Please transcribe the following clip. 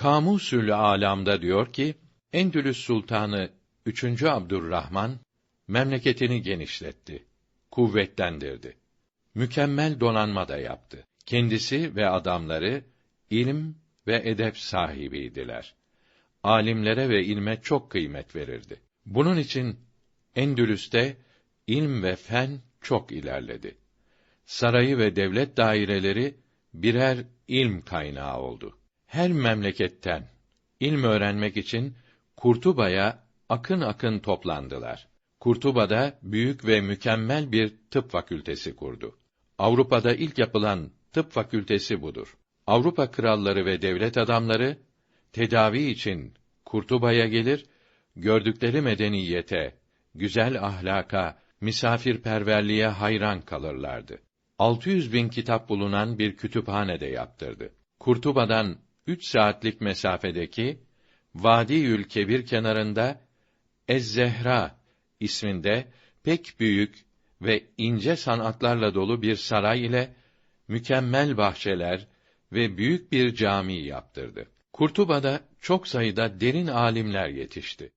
Kamusül Alam'da diyor ki, Endülüs Sultanı 3. Abdurrahman memleketini genişletti, kuvvetlendirdi. Mükemmel donanma da yaptı. Kendisi ve adamları ilim ve edep sahibiydiler. Alimlere ve ilme çok kıymet verirdi. Bunun için Endülüs'te ilm ve fen çok ilerledi. Sarayı ve devlet daireleri birer ilm kaynağı oldu. Her memleketten ilm öğrenmek için Kurtuba'ya akın akın toplandılar. Kurtuba'da büyük ve mükemmel bir tıp fakültesi kurdu. Avrupa'da ilk yapılan tıp fakültesi budur. Avrupa kralları ve devlet adamları tedavi için Kurtuba'ya gelir, gördükleri medeniyete, güzel ahlaka, misafirperverliğe hayran kalırlardı. 600 bin kitap bulunan bir kütüphane de yaptırdı. Kurtuba'dan üç saatlik mesafedeki Vadiül Kebir kenarında Ez-Zehra isminde pek büyük ve ince sanatlarla dolu bir saray ile mükemmel bahçeler ve büyük bir cami yaptırdı. Kurtuba'da çok sayıda derin alimler yetişti.